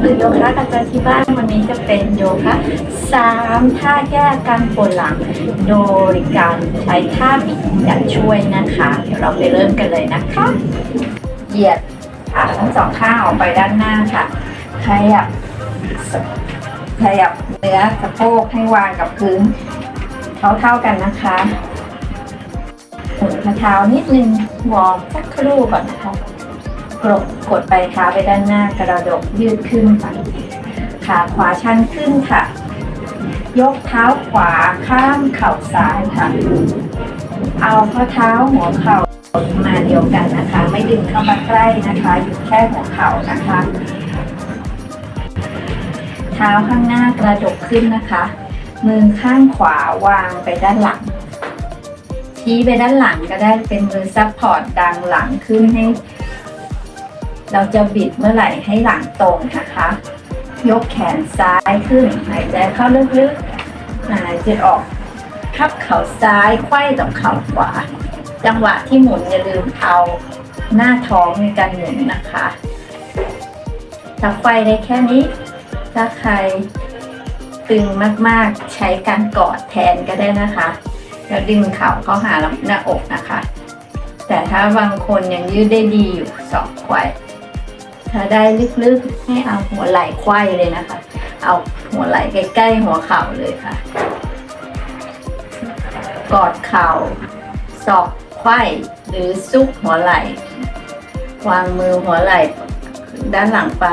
หรือโยคะกันจะที่บ้านวันนี้จะเป็นโยคะสามท่าแก้อาการปวดหลัง โดยการใช้ท่าบิดกันช่วยนะคะ เดี๋ยวเราไปเริ่มกันเลยนะคะ เหยียดขาทั้งสองข้างออกไปด้านหน้าค่ะขยับขยับเนื้อสะโพกให้วางกับพื้นเท่าเท่าๆกันนะคะหมุนข้อเท้านิดนึงวอร์มสักครู่ก่อนนะคะ กดกดไปเท้าไปด้านหน้ากระดกยืดขึ้นค่ะขาขวาชันขึ้นค่ะ ยกเท้าขวาข้ามเข่าซ้ายค่ะ เอาข้อเท้าหัวเข่ามาเดียวกันนะคะ ไม่ดึงเข้ามาใกล้นะคะอยู่แค่หัวเข่านะคะ เท้าข้างหน้ากระดกขึ้นนะคะ มือข้างขวาวางไปด้านหลังชี้ไปด้านหลังก็ได้เป็นมือซัพพอร์ตดังหลังขึ้นให้ เราจะบิดเมื่อไหร่ให้หลังตรงนะคะ ยกแขนซ้ายขึ้นหายใจเข้าลึกๆหายใจออกทับเข่าซ้ายไขว้กับเข่าขวา จังหวะที่หมุนอย่าลืมเอาหน้าท้องในการหมุนนะคะถ้าไฟได้แค่นี้ ถ้าใครตึงมากๆใช้การกอดแทนก็ได้นะคะ แล้วดึงเข่าเข้าหาหน้าอกนะคะ แต่ถ้าบางคนยังยืดได้ดีอยู่สองไขว้ ถ้าได้ลึกๆให้เอาหัวไหล่ไขว้เลยนะคะ เอาหัวไหล่ใกล้ๆหัวเข่าเลยค่ะ กอดเข่าศอกไขว้หรือซุกหัวไหล่ วางมือหัวไหล่ด้านหลังไป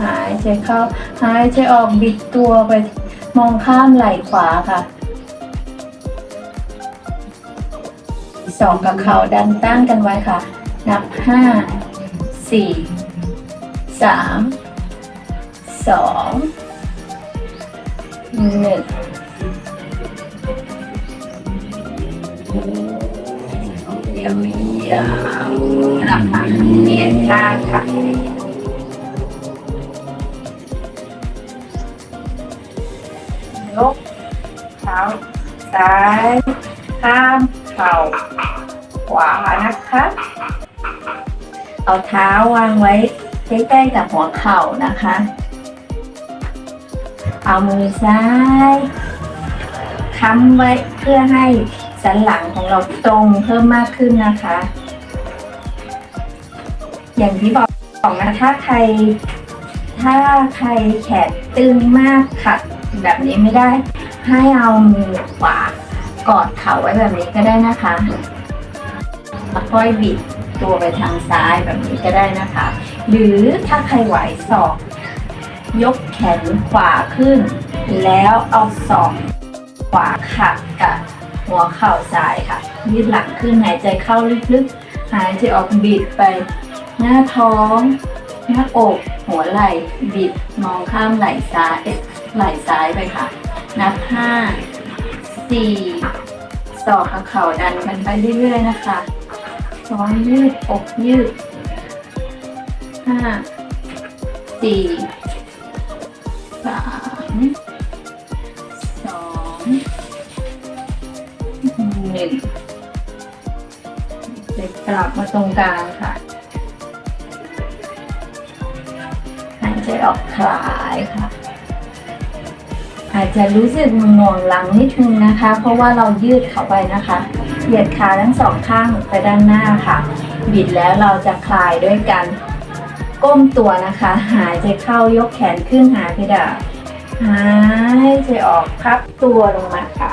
หายใจเข้าหายใจออกบิดตัวไปมองข้ามไหล่ขวาค่ะสองกับเข่าดันต้านกันไว้ค่ะ นับห้า สี่สามสองหนึ่งเดี๋ยวมียาวนะคะเปลี่ยนข้าค่ะยกเท้าซ้ายข้ามเข่าขวานะคะ เอาเท้าวางไว้ใกล้ๆกับหัวเข่านะคะ เอามือซ้ายค้ำไว้เพื่อให้สันหลังของเราตรงเพิ่มมากขึ้นนะคะ อย่างที่บอกบอกนะถ้าใคร ถ้าใครแขนตึงมากขัดแบบนี้ไม่ได้ ให้เอามือขวากอดเข่าไว้แบบนี้ก็ได้นะคะแล้วค่อยบิด ตัวไปทางซ้ายแบบนี้ก็ได้นะคะ หรือถ้าใครไหวศอก ยกแขนขวาขึ้น แล้วเอาศอกขวาขัดกับหัวเข่าซ้ายค่ะ ยืดหลังขึ้นหายใจเข้าลึกๆ หายใจออกบิดไป หน้าท้อง หน้าอก หัวไหล่ บิด มองข้ามไหล่ซ้าย ไหล่ซ้ายไปค่ะ นับห้าสี่ศอกกับเข่าดันกันไปเรื่อยๆนะคะ ท้องยืดอกยืดห้าสี่สามสองหนึ่งเด็กกลับมาตรงกลางค่ะหายใจออกคลายค่ะ อาจจะรู้สึกหน่วงหลังนิดนึงนะคะ เพราะว่าเรายืดเข้าไปนะคะ เหยียดขาทั้งสองข้างไปด้านหน้าค่ะ บิดแล้วเราจะคลายด้วยการก้มตัวนะคะ หายใจเข้ายกแขนขึ้นหาเพดานหายใจออกพับตัวลงมาค่ะ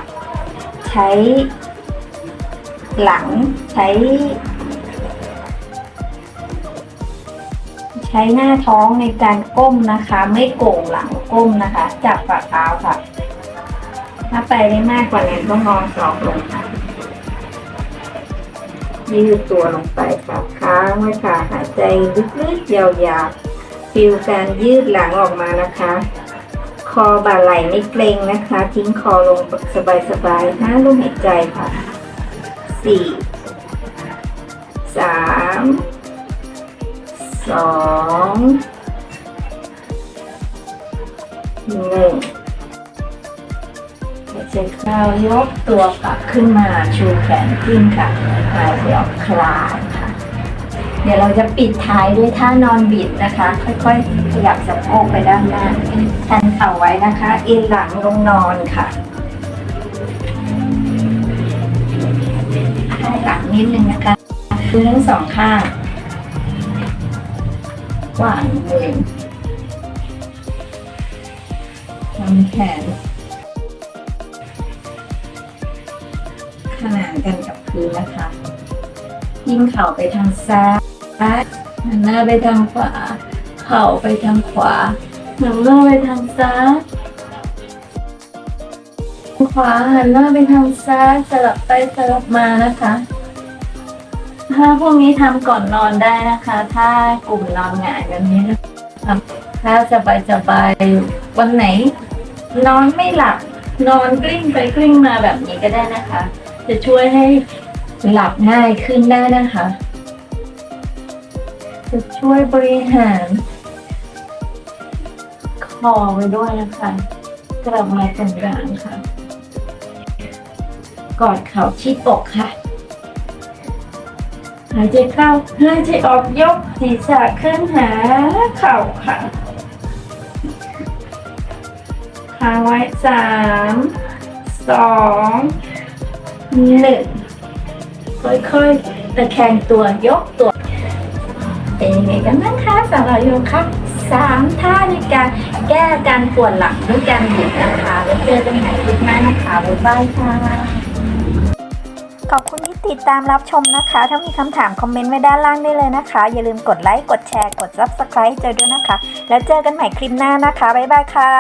ใช้หลังใช้ ใช้หน้าท้องในการก้มนะคะ ไม่โก่งหลังก้มนะคะ จับฝ่าเท้าค่ะ ถ้าไปได้มากกว่านั้นก็งอศอกลงค่ะ ยืดตัวลงไปค่ะค้างไว้ค่ะหายใจลึกๆยาวๆฟิลการยืดหลังออกมานะคะ คอบ่าไหล่ไม่เกร็งนะคะ ทิ้งคอลงสบายๆห้าลมหายใจค่ะสี่สามสองหนึ่ง จเข้ายกตัวกลับขึ้นมาชูแขนขึ้นค่ะหายใจออกคลายค่ะ เดี๋ยวเราจะปิดท้ายด้วยท่านอนบิดนะคะ ค่อยๆ ขยับสะโพกไปด้านหน้าแทนเข่าไว้นะคะเอ็นหลังลงนอนค่ะให้หลังนิดนึงนะคะพื้นทั้งสองข้างวางมือทำแขน ขนานกันกับพื้นนะคะ ยิ่งเข่าไปทางซ้ายหันหน้าไปทางขวา เข่าไปทางขวาหันหน้าไปทางซ้ายขวาหันหน้าไปทางซ้ายสลับไปสลับมานะคะถ้าพวกนี้ทำก่อนนอนได้นะคะ ถ้ากลุ่มนอนหงายแบบนี้นะคะถ้าสบายสบายวันไหน นอนไม่หลับนอนกลิ้งไปกลิ้งมาแบบนี้ก็ได้นะคะ จะช่วยให้หลับง่ายขึ้นได้นะคะ จะช่วยบริหารคอไว้ด้วยนะคะกลับมาตรงกลางค่ะ กอดเข่าชิดอกค่ะ หายใจเข้าหายใจออกยกศีรษะขึ้นหาเข่าค่ะค้างไว้สามสอง หนึ่งค่อยๆตะแคงตัวยกตัว เป็นยังไงกันบ้างคะสำหรับโยคะสามท่าในการแก้การปวดหลังด้วยการบิดนะคะแล้วเจอกันใหม่คลิปหน้านะคะบ๊ายบายค่ะขอบคุณที่ติดตามรับชมนะคะ ถ้ามีคำถามคอมเมนต์ไว้ด้านล่างได้เลยนะคะ อย่าลืมกดไลค์ กดแชร์ กด Subscribe เจอด้วยนะคะ แล้วเจอกันใหม่คลิปหน้านะคะ บ๊ายบายค่ะ